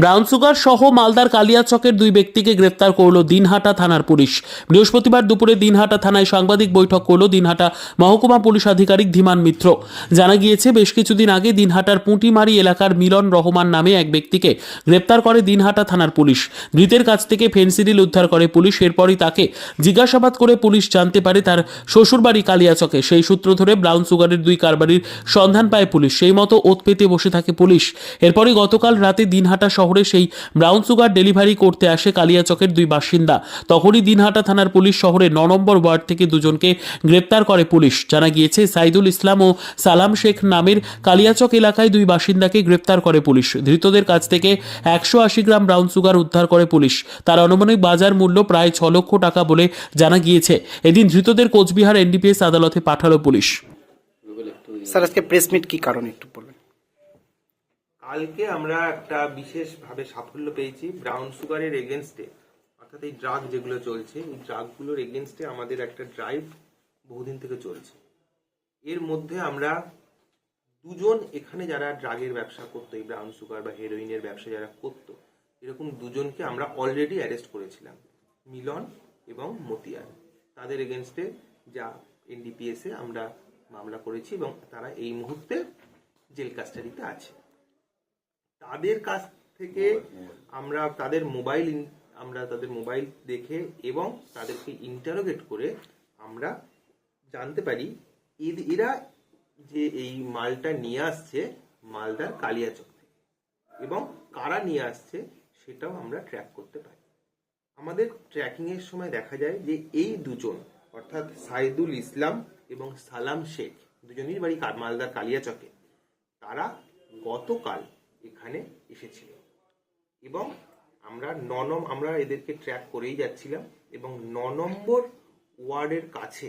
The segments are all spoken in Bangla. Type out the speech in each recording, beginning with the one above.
ব্রাউন সুগার সহ মালদার কালিয়াচকের দুই ব্যক্তিকে গ্রেপ্তার করল দিনহাটা থানার পুলিশ। বৃহস্পতিবার দুপুরে দিনহাটা থানায় সাংবাদিক বৈঠক করল দিনহাটা মহকুমা পুলিশ আধিকারিক ধীমান মিত্র। জানা গিয়েছে, বেশ কিছুদিন আগে দিনহাটার পুঁটিমারি এলাকার মিলন রহমান নামে এক ব্যক্তিকে গ্রেপ্তার করে দিনহাটা থানার পুলিশ। ধৃতের কাছ থেকে ফেন্সিডিল উদ্ধার করে পুলিশ, এরপরই তাকে জিজ্ঞাসাবাদ করে পুলিশ জানতে পারে তার শ্বশুরবাড়ি কালিয়াচকে সেই সূত্র ধরে ব্রাউন সুগারের দুই কারবারির সন্ধান পায় পুলিশ। সেই মতো ওত পেতে বসে থাকে পুলিশ। এরপরই গতকাল রাতে দিনহাটা সেই ব্রাউন সুগার ডেলিভারি করতে আসে কালিয়াচকের দুই বাসিন্দা। তখনই দিনহাটা থানার পুলিশ শহরে ন নম্বর ওয়ার্ড থেকে দুজনকে গ্রেপ্তার করে পুলিশ। জানা গিয়েছে, সাইদুল ইসলাম ও সালাম শেখ নামের কালিয়াচক এলাকায় দুই বাসিন্দাকে গ্রেপ্তার করে পুলিশ। ধৃতদের কাছ থেকে একশো আশি গ্রাম ব্রাউন সুগার উদ্ধার করে পুলিশ। তার অনুমানিক বাজার মূল্য প্রায় ছ লক্ষ টাকা বলে জানা গিয়েছে। এদিন ধৃতদের কোচবিহার এনডিপিএস আদালতে পাঠালো পুলিশ। স্যার, আজকে প্রেস মিট কি কারণে একটু বলবেন কালকে আমরা একটা বিশেষভাবে সাফল্য পেয়েছি ব্রাউন সুগারের এগেনস্টে অর্থাৎ এই ড্রাগ যেগুলো চলছে, এই ড্রাগগুলোর এগেনস্টে আমাদের একটা ড্রাইভ বহুদিন থেকে চলছে। এর মধ্যে আমরা দুজন এখানে যারা ড্রাগের ব্যবসা করতো, এই ব্রাউন সুগার বা হেরোইনের ব্যবসা যারা করতো, এরকম দুজনকে আমরা অলরেডি অ্যারেস্ট করেছিলাম, মিলন এবং মতিয়ার। তাদের এগেনস্টে যা এনডিপিএসে আমরা মামলা করেছি এবং তারা এই মুহূর্তে জেল কাস্টাডিতে আছে। তাদের কাছ থেকে আমরা তাদের মোবাইল আমরা তাদের মোবাইল দেখে এবং তাদেরকে ইন্টারোগেট করে আমরা জানতে পারি এরা যে এই মালটা নিয়ে আসছে মালদার কালিয়াচক থেকে। এবং কারা নিয়ে আসছে সেটাও আমরা ট্র্যাক করতে পারি। আমাদের ট্র্যাকিং এর সময় দেখা যায় যে এই দুজন অর্থাৎ সাইদুল ইসলাম এবং সালাম শেখ দুজনেরই বাড়ি মালদার কালিয়াচকে তারা গতকাল এখানে এসেছিল। এবং আমরা ন নম আমরা এদেরকে ট্র্যাক করেই যাচ্ছিলাম এবং ন নম্বর ওয়ার্ডের কাছে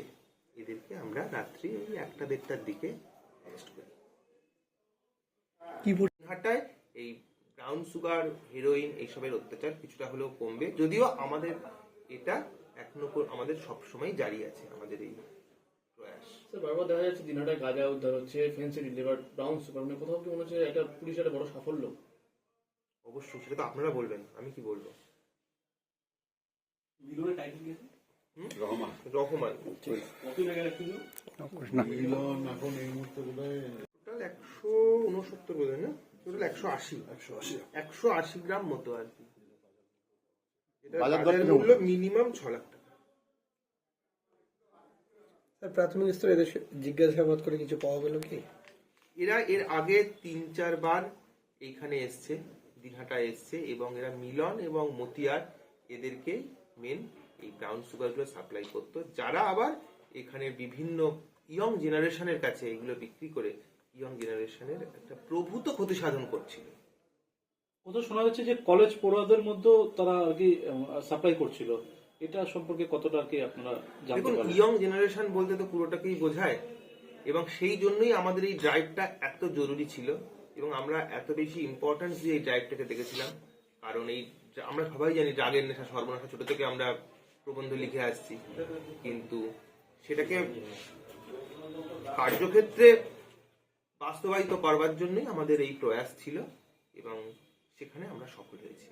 এদেরকে আমরা রাত্রি ওই একটা দেড়টার দিকে অ্যারেস্ট করি। কি হাটায় এই ব্রাউন সুগার হিরোইন এইসবের অত্যাচার কিছুটা হলেও কমবে। যদিও আমাদের এটা এখনও আমাদের সবসময় জারি আছে আমাদের এই স্যার বারবার দেখা যাচ্ছে গাঁজা উদ্ধার হচ্ছে ফেন্সি ডিলিভার ব্রাউন সুপার মানে কোথাও কি মনে হচ্ছে এটা পুলিশের একটা বড় সাফল্য? অবশ্যই সেটা তো আপনারা বলবেন আমি কি বলব? রহমান। টোটাল একশো উনসত্তর বোধ না? টোটাল একশো আশি। একশো আশি। একশো আশি গ্রাম মতো আর কি। এটা বাজার মূল্য মিনিমাম ছ লাখ টাকা। স্যার প্রাথমিক স্তরে এদের জিজ্ঞাসাবাদ করে কিছু পাওয়া গেল কি? এরা এর আগে তিন চারবার এইখানে এসছে দিনহাটা এসছে এবং এরা মিলন এবং মতিয়ার এদেরকে মেন এই ব্রাউন সুগারগুলো সাপ্লাই করতো। যারা আবার এখানে বিভিন্ন ইয়ং জেনারেশনের কাছে এগুলো বিক্রি করে ইয়ং জেনারেশনের একটা প্রভূত ক্ষতি সাধন করছিল। কোথাও শোনা যাচ্ছে যে কলেজ পড়ুয়াদের মধ্যেও তারা আর কি সাপ্লাই করছিল। এটা সম্পর্কে কতটা আর কি আপনারা জানতে ইয়ং জেনারেশন বলতে তো পুরোটাকেই বোঝায় এবং সেই জন্যই আমাদের এই ড্রাইভটা এত জরুরি ছিল এবং আমরা এত বেশি ইম্পর্টেন্স দিয়ে এই ড্রাইভটাকে দেখেছিলাম। কারণ এই আমরা সবাই জানি ড্রাগের নেশা সর্বনাশা ছোট থেকে আমরা প্রবন্ধ লিখে আসছি। কিন্তু সেটাকে কার্যক্ষেত্রে বাস্তবায়িত করবার জন্যই আমাদের এই প্রয়াস ছিল এবং সেখানে আমরা সফল হয়েছি।